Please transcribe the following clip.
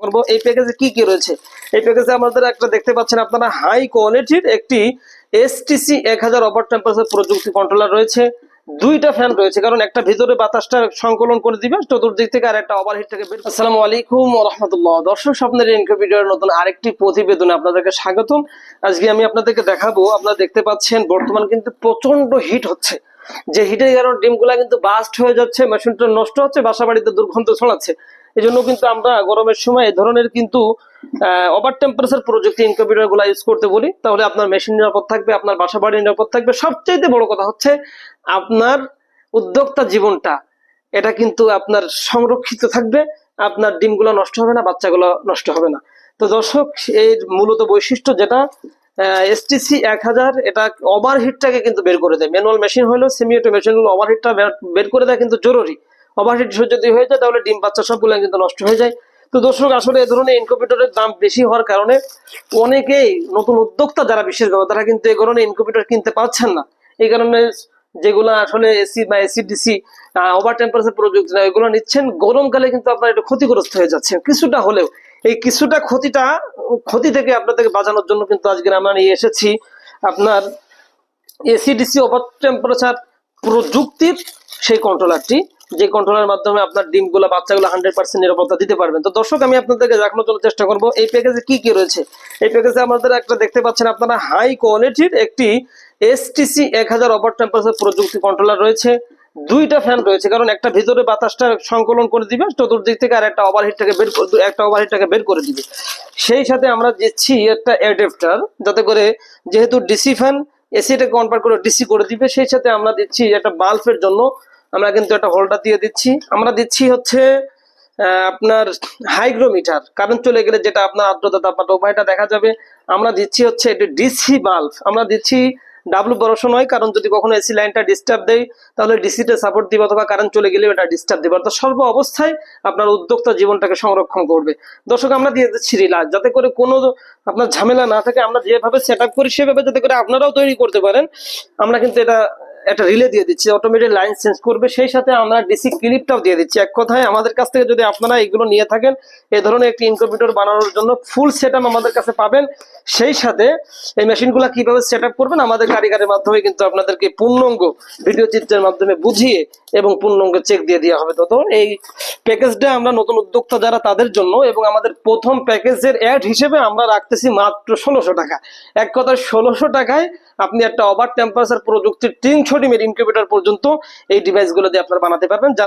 করব। এই প্যাকেজে কি কি রয়েছে? এই প্যাকেজে আমাদের একটা দেখতে পাচ্ছেন আপনারা হাই কোয়ালিটির একটি এসটিসি এক হাজার ওভার টেম্পারেচার প্রযুক্তি কন্ট্রোলার রয়েছে। দুইটা ফ্যান রয়েছে, কারণ একটা ভিতরে বাতাসটা সংকলন করে দিবে, চতুর্দিক থেকে আর একটা ওভারহিট থেকে বের আসসালামু আলাইকুম রহমতুল্লাহ। দর্শক, স্বপ্নের নতুন আরেকটি প্রতিবেদনে আপনাদেরকে স্বাগতম। আজকে আমি আপনাদেরকে দেখাবো, আপনারা দেখতে পাচ্ছেন বর্তমান কিন্তু প্রচণ্ড হিট হচ্ছে। যে হিটের কারণে ডিমগুলা কিন্তু বাস্ট হয়ে যাচ্ছে মেশিনটা নষ্ট হচ্ছে, বাসা বাড়িতে দুর্গন্ধ ছড়াচ্ছে। এই জন্য কিন্তু আমরা গরমের সময় এই ধরনের কিন্তু ওভার টেম্পারেচার প্রযুক্তি ইনকিউবেটরগুলা ইউজ করতে বলি। তাহলে আপনার মেশিন নিরাপদ থাকবে, আপনার বাসা বাড়ি নিরাপদ থাকবে। সবচেয়ে বড় কথা হচ্ছে আপনার উদ্যোক্তা জীবনটা, এটা কিন্তু আপনার সংরক্ষিত থাকবে, আপনার ডিমগুলো নষ্ট হবে না, বাচ্চাগুলো নষ্ট হবে না। তো দর্শক, এর মূলত বৈশিষ্ট্য যেটা এসটিসি এক হাজার, এটা ওভারহিটটাকে কিন্তু বের করে দেয়। ম্যানুয়াল মেশিন হলেও সেমি অটো মেশিনগুলো ওভারহিটটা বের করে দেয় কিন্তু জরুরি। ওভারহিট যদি হয়ে যায়, তাহলে ডিম, বাচ্চা সবগুলো কিন্তু নষ্ট হয়ে যায়। তো দর্শক, আসলে এই ধরনের ইনকিউবেটরের দাম বেশি হওয়ার কারণে অনেকেই নতুন উদ্যোক্তা যারা বিশেষভাবে তারা কিন্তু এই ধরনের ইনকিউবেটর কিনতে পারছেন না। এই কারণে যেগুলো আসলে এসি বা এসি ডিসি ওভার টেম্পারেচার প্রযুক্তি না এগুলো নিচ্ছেন, গরমকালে কিন্তু আপনার একটু ক্ষতিগ্রস্ত হয়ে যাচ্ছে। কিছুটা হলেও, এই কিছুটা ক্ষতিটা, ক্ষতি থেকে আপনাদেরকে বাঁচানোর জন্য কিন্তু আজকে আমরা নিয়ে এসেছি আপনার এসিডিসি ওভার টেম্পারেচার প্রযুক্তির সেই কন্ট্রোলারটি যে কন্ট্রোলার মাধ্যমে আপনার ডিমগুলো বাচ্চাগুলো হান্ড্রেড পার্সেন্ট নিরাপত্তা দিতে পারবেন। তো দর্শক, আমি আপনাদেরকে দেখানোর জন্য চেষ্টা করব, এই প্যাকেজে কি কি রয়েছে? এই প্যাকেজে আমাদের একটা দেখতে পাচ্ছেন আপনারা হাই কোয়ালিটির একটি এসটিসি এক হাজার ওভার টেম্পারেচার প্রযুক্তি কন্ট্রোলার রয়েছে। দুইটা ফ্যান রয়েছে, কারণ একটা ভিতরে বাতাসটা সংকলন করে দিবে, চতুর্দিক থেকে আর একটা ওভারহিটটাকে বের একটা ওভারহিটটাকে বের করে দিবে। সেই সাথে আমরা দিচ্ছি একটা অ্যাডাপ্টার যাতে করে যেহেতু ডিসি ফ্যান এসিটাকে কনভার্ট করে ডিসি করে দিবে, সেই সাথে আমরা দিচ্ছি একটা বাল্বের জন্য আমরা কিন্তু একটা হোল্ডার দিয়ে দিচ্ছি। আমরা দিচ্ছি হচ্ছে আপনার হাইগ্রোমিটার কারেন্ট চলে গেলে যেটা আপনার আর্দ্রতা, তাপমাত্রা, উভয়টা দেখা যাবে। আমরা দিচ্ছি হচ্ছে এটি ডিসি বাল্ব আমরা দিচ্ছি ডাব্লু বরস নয়, কারণ যদি কখনো এসি লাইনটা ডিস্টার্ব দেয়, তাহলে ডিসিতে সাপোর্ট দিবে অথবা কারেন্ট চলে গেলে এটা ডিস্টার্ব দিবে। অর্থাৎ সর্ব অবস্থায় আপনার উদ্যোক্তা জীবনটাকে সংরক্ষণ করবে। দর্শক, আমরা দিয়ে দিচ্ছি রিলাজ যাতে করে কোনো আপনার ঝামেলা না থাকে, আমরা যেভাবে সেট করি, সেভাবে যাতে করে আপনারাও তৈরি করতে পারেন। আমরা কিন্তু এটা একটা রিলে দিয়ে দিচ্ছি অটোমেটিক লাইন চেঞ্জ করবে, সেই সাথে আমরা ডিসি ক্লিপটাও দিয়ে দিচ্ছি। এক কথায় আমাদের কাছ থেকে যদি আপনারা এগুলো নিয়ে থাকেন এই ধরনের একটি ইনকিউবেটর বানানোর জন্য ফুল সেট আমাদের কাছে পাবেন। সেই সাথে এই মেশিনগুলো কীভাবে সেট করবেন, আমাদের কারিগরের মাধ্যমে কিন্তু আপনাদেরকে পূর্ণাঙ্গ ভিডিও চিত্রের মাধ্যমে বুঝিয়ে এবং পূর্ণাঙ্গ চেক দিয়ে দেওয়া হবে। তত এই প্যাকেজটা আমরা নতুন উদ্যোক্তা যারা তাদের জন্য এবং আমাদের প্রথম প্যাকেজের অ্যাড হিসেবে আমরা রাখতেছি মাত্র ষোলোশো টাকা। এক কথায় ষোলোশো টাকায় আপনি একটা ওভার টেম্পারেচার প্রযুক্তির তিনশো ডিমের ইনকিউবেটর পর্যন্ত এই ডিভাইসগুলো দিয়ে আপনারা বানাতে পারবেন। যারা